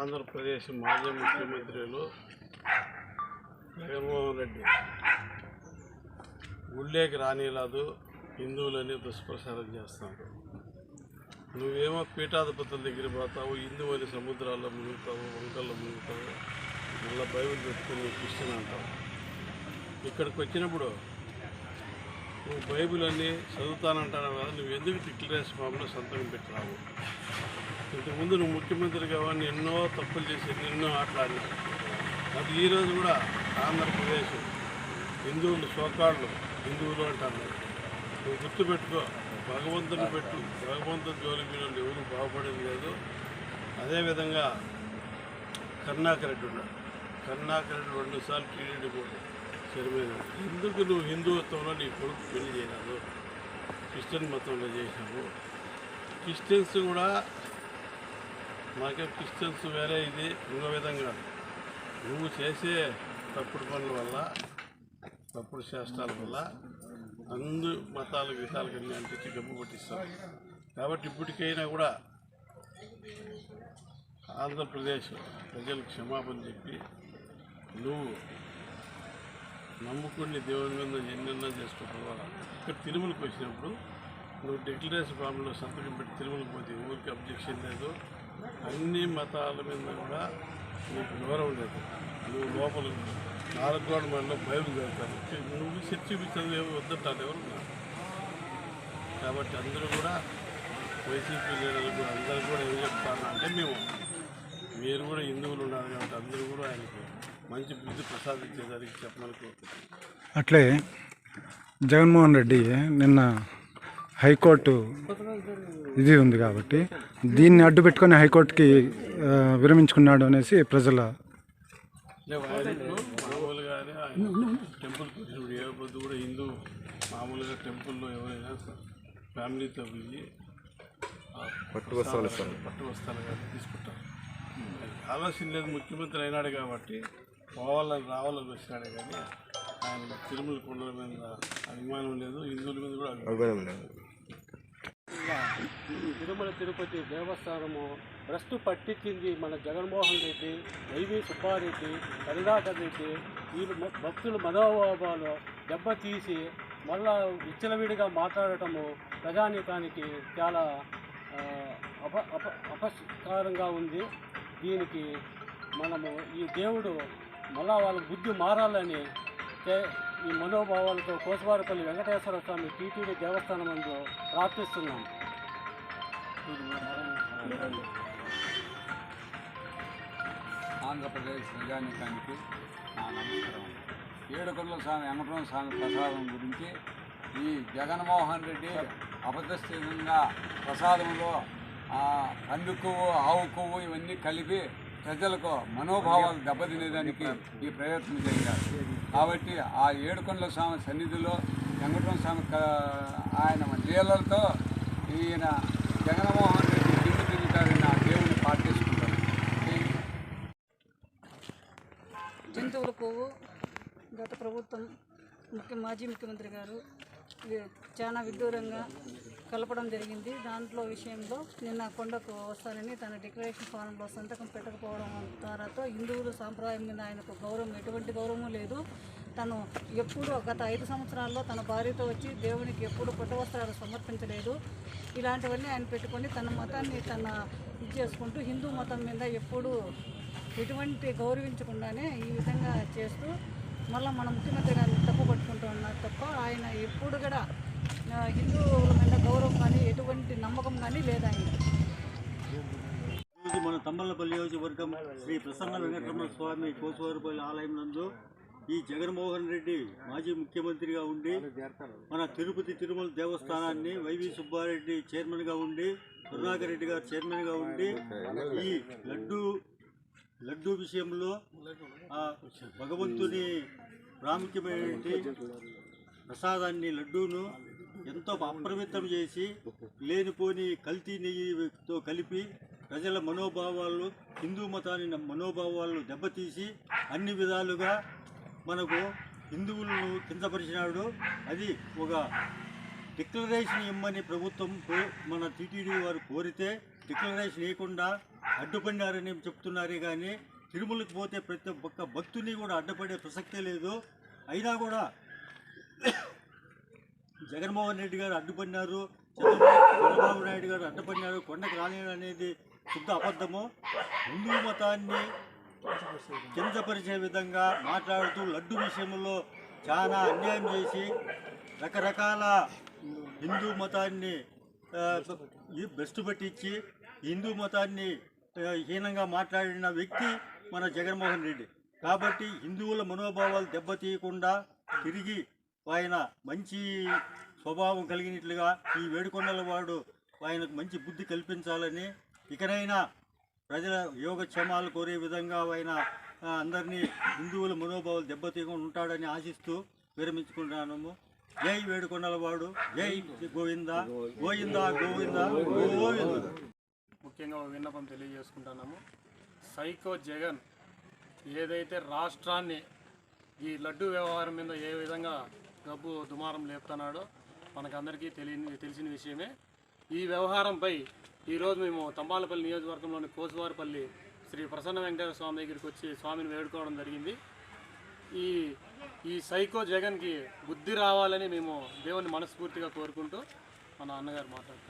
ఆంధ్రప్రదేశ్ మాజీ ముఖ్యమంత్రులు జగన్మోహన్ రెడ్డి. గుళ్ళేకి రానిలాదు హిందువులని దుష్ప్రచారం చేస్తాడు నువ్వేమో పీఠాధిపతుల దగ్గర పోతావు హిందువుని సముద్రాల్లో మునుగుతావు వంకల్లో మునుగుతావు మళ్ళీ బైబిల్ పెట్టుకుని క్రిస్టియన్ అంటావు. ఇక్కడికి వచ్చినప్పుడు నువ్వు బైబిల్ అన్ని చదువుతానంటావు కదా నువ్వు ఎందుకు డిక్లరేషన్ ఫామ్లో సంతకం పెట్టరావు ఇంతకుముందు నువ్వు ముఖ్యమంత్రి కావాలని ఎన్నో తప్పులు చేసి ఎన్నో ఆటలాడినావు అది ఈరోజు కూడా ఆంధ్రప్రదేశ్ హిందువులు సోకాళ్ళు హిందువులు అంటారు. నువ్వు గుర్తుపెట్టుకో భగవంతుని పెట్టు భగవంతుని జోలికి వెళ్ళి ఎవరు బాగుపడేది లేదు. అదేవిధంగా కరుణాకర్ రెడ్డి ఉన్నాడు. కరుణాకర్ రెడ్డి రెండుసార్లు టీడీడీ కూడా చనిపోయిన ఎందుకు నువ్వు హిందుత్వంలో నీ కొడుకు పెళ్ళి చేయలేదు? క్రిస్టియన్ మతంలో చేసినావు క్రిస్టియన్స్ కూడా మాకే క్రిస్టియన్స్ వేరే ఇది ఇంకో విధంగా. నువ్వు చేసే తప్పుడు పనుల వల్ల తప్పుడు శాస్త్రాల వల్ల అందు మతాలు గీతాలకు అన్ని అంటించి గబ్బు కొట్టిస్తావు కాబట్టి ఇప్పటికైనా కూడా ఆంధ్రప్రదేశ్ ప్రజలకు క్షమాపణ చెప్పి నువ్వు నమ్ముకుని దేవుని మీద ఎన్నెన్నో వల్ల ఇక్కడ తిరుమలకి వచ్చినప్పుడు నువ్వు డిక్లరేషన్ ఫామ్లో సంతకం పెట్టి తిరుమలకి పోతే ఊరికి అబ్జెక్షన్ లేదు? అన్ని మతాల మీద కూడా నీకు గౌరవం లేదు. నువ్వు లోపల నాలుగు గోడ మనలో బైబిల్ చదువుతాను నువ్వు చర్చి చదివి వద్దంటాను ఎవరు కాబట్టి అందరూ కూడా వైసీపీ లీడర్లు కూడా అందరూ కూడా ఏం చెప్తాను అంటే మేము మీరు కూడా హిందువులు ఉన్నారు కాబట్టి అందరూ కూడా ఆయనకి మంచి బుద్ధి ప్రసాదించేదానికి చెప్పమని కోరుతున్నాను అట్లే జగన్మోహన్ రెడ్డి నిన్న హైకోర్టు ఇది ఉంది కాబట్టి దీన్ని అడ్డు పెట్టుకొని హైకోర్టుకి విరమించుకున్నాడు అనేసి ప్రజల లేవు ఆయనకు మామూలుగానే ఏ పొద్దు కూడా హిందూ మామూలుగా టెంపుల్లో ఎవరైనా ఫ్యామిలీతో పోయి పట్టు వస్త్రాలు పట్టు వస్త్రాలు కానీ తీసుకుంటారు ఆలోచన లేదు ముఖ్యమంత్రి అయినాడు కాబట్టి పోవాలని రావాలని వచ్చినాడే కానీ ఆయన తిరుమల కొండల మీద అభిమానం లేదు హిందువుల మీద కూడా అభిమానం లేదు. తిరుమల తిరుపతి దేవస్థానము భ్రష్టు పట్టించింది మన జగన్మోహన్ రెడ్డి వైవి సుబ్బారెడ్డి కరుణాకర్ రెడ్డి ఈ భక్తుల మనోభావాలు దెబ్బతీసి మళ్ళా విచ్చలవిడిగా మాట్లాడటము ప్రజానీకానికి చాలా అప అప అపస్కారంగా ఉంది. దీనికి మనము ఈ దేవుడు మళ్ళా వాళ్ళ బుద్ధి మారాలని ఈ మనోభావాలతో కోసవారపల్లి వెంకటేశ్వర స్వామి టీటీడీ దేవస్థానం నందు ప్రార్థిస్తున్నాం. ఆంధ్రప్రదేశ్ ప్రజానీకానికి నా నమస్కారం. ఏడుకొండల స్వామి వెంకటరమణ స్వామి ప్రసాదం గురించి ఈ జగన్మోహన్ రెడ్డి అబద్ధస్థితంగా ప్రసాదంలో ఆ, కొవ్వు ఆవు కొవ్వు ఇవన్నీ కలిపి ప్రజలకు మనోభావాలు దెబ్బతినేదానికి ఈ ప్రయత్నం జరిగారు. కాబట్టి ఆ ఏడుకొండల స్వామి సన్నిధిలో వెంకటరమణ స్వామి ఆయన లీలలతో ఈయన జగన్మోహన్ రెడ్డి దిగు తిరుగుతారని ఆ దేవుని ప్రార్థిస్తుంటారు జంతువులకు జంతువుల కొవ్వు గత ప్రభుత్వం ముఖ్య మాజీ ముఖ్యమంత్రి గారు చాలా విడ్డూరంగా కలపడం జరిగింది. దాంట్లో విషయంలో నిన్న కొండకు వస్తానని తన డిక్లరేషన్ ఫారంలో సంతకం పెట్టకపోవడం ద్వారాతో హిందువుల సాంప్రదాయం మీద ఆయనకు గౌరవం ఎటువంటి గౌరవం లేదు. తను ఎప్పుడు గత ఐదు సంవత్సరాల్లో తన భార్యతో వచ్చి దేవునికి ఎప్పుడు కొత్త వస్త్రాలు సమర్పించలేదు. ఇలాంటివన్నీ ఆయన పెట్టుకొని తన మతాన్ని తన ఇది చేసుకుంటూ హిందూ మతం మీద ఎప్పుడు ఎటువంటి గౌరవించకుండానే ఈ విధంగా చేస్తూ మళ్ళీ మన ముఖ్యమంత్రి గారిని తప్పు పట్టుకుంటూ ఉన్నారు తప్ప ఆయన ఎప్పుడు కూడా హిందువుల మీద గౌరవం కానీ ఎటువంటి నమ్మకం కానీ లేదు ఆయన. మన తమ్మలపల్లి నియోజకవర్గం శ్రీ ప్రసన్న వెంకటరమణ స్వామి కోసవారిపల్లి ఆలయం నందు ఈ జగన్మోహన్ రెడ్డి మాజీ ముఖ్యమంత్రిగా ఉండి మన తిరుపతి తిరుమల దేవస్థానాన్ని వైవి సుబ్బారెడ్డి చైర్మన్గా ఉండి కరుణాకర్ రెడ్డి గారు చైర్మన్గా ఉండి ఈ లడ్డు లడ్డు విషయంలో ఆ భగవంతుని ప్రాముఖ్యమైనటువంటి ప్రసాదాన్ని లడ్డూను ఎంతో అప్రమితం చేసి లేనిపోని కల్తీ నెయ్యితో కలిపి ప్రజల మనోభావాలు హిందూ మతాన్ని మనోభావాలను దెబ్బతీసి అన్ని విధాలుగా మనకు హిందువులను కించపరిచినాడు. అది ఒక డిక్లరేషన్ ఇమ్మని ప్రభుత్వం మన టీటీడీ వారు కోరితే డిక్లరేషన్ ఇవ్వకుండా అడ్డుపడినారని చెప్తున్నారే కానీ తిరుమలకు పోతే ప్రతి ఒక్క భక్తుని కూడా అడ్డపడే ప్రసక్తే లేదు. అయినా కూడా జగన్మోహన్ రెడ్డి గారు అడ్డుపడినారు చంద్రబాబు నాయుడు గారు అడ్డుపడినారు కొండకు రాలేడు అనేది శుద్ధ అబద్ధము. హిందూ మతాన్ని కించపరిచే విధంగా మాట్లాడుతూ లడ్డు విషయంలో చాలా అన్యాయం చేసి రకరకాల హిందూ మతాన్ని బెస్ట్ పెట్టించి హిందూ మతాన్ని హీనంగా మాట్లాడిన వ్యక్తి మన జగన్మోహన్ రెడ్డి. కాబట్టి హిందువుల మనోభావాలు దెబ్బతీయకుండా తిరిగి ఆయన మంచి స్వభావం కలిగినట్లుగా ఈ వేడుకొండల వాడు ఆయనకు మంచి బుద్ధి కల్పించాలని ఇకనైనా ప్రజల యోగక్షేమాలు కోరే విధంగా ఆయన అందరినీ హిందువుల మనోభావాలు దెబ్బతీయకుండా ఉంటాడని ఆశిస్తూ విరమించుకుంటున్నాము. జై వేడుకొండలవాడు జై గోవింద గోవింద గోవింద గోవింద. ముఖ్యంగా విన్నపం తెలియజేసుకుంటున్నాము. సైకో జగన్ ఏదైతే రాష్ట్రాన్ని ఈ లడ్డు వ్యవహారం మీద ఏ విధంగా డబ్బు దుమారం లేపుతున్నాడో మనకందరికీ తెలియని తెలిసిన విషయమే. ఈ వ్యవహారంపై ఈరోజు మేము తంబాలపల్లి నియోజకవర్గంలోని కోసువారిపల్లి శ్రీ ప్రసన్న వెంకటేశ్వర స్వామి దగ్గరికి వచ్చి స్వామిని వేడుకోవడం జరిగింది. ఈ ఈ సైకో జగన్కి బుద్ధి రావాలని మేము దేవుని మనస్ఫూర్తిగా కోరుకుంటూ మన అన్నగారు మాట్లాడతారు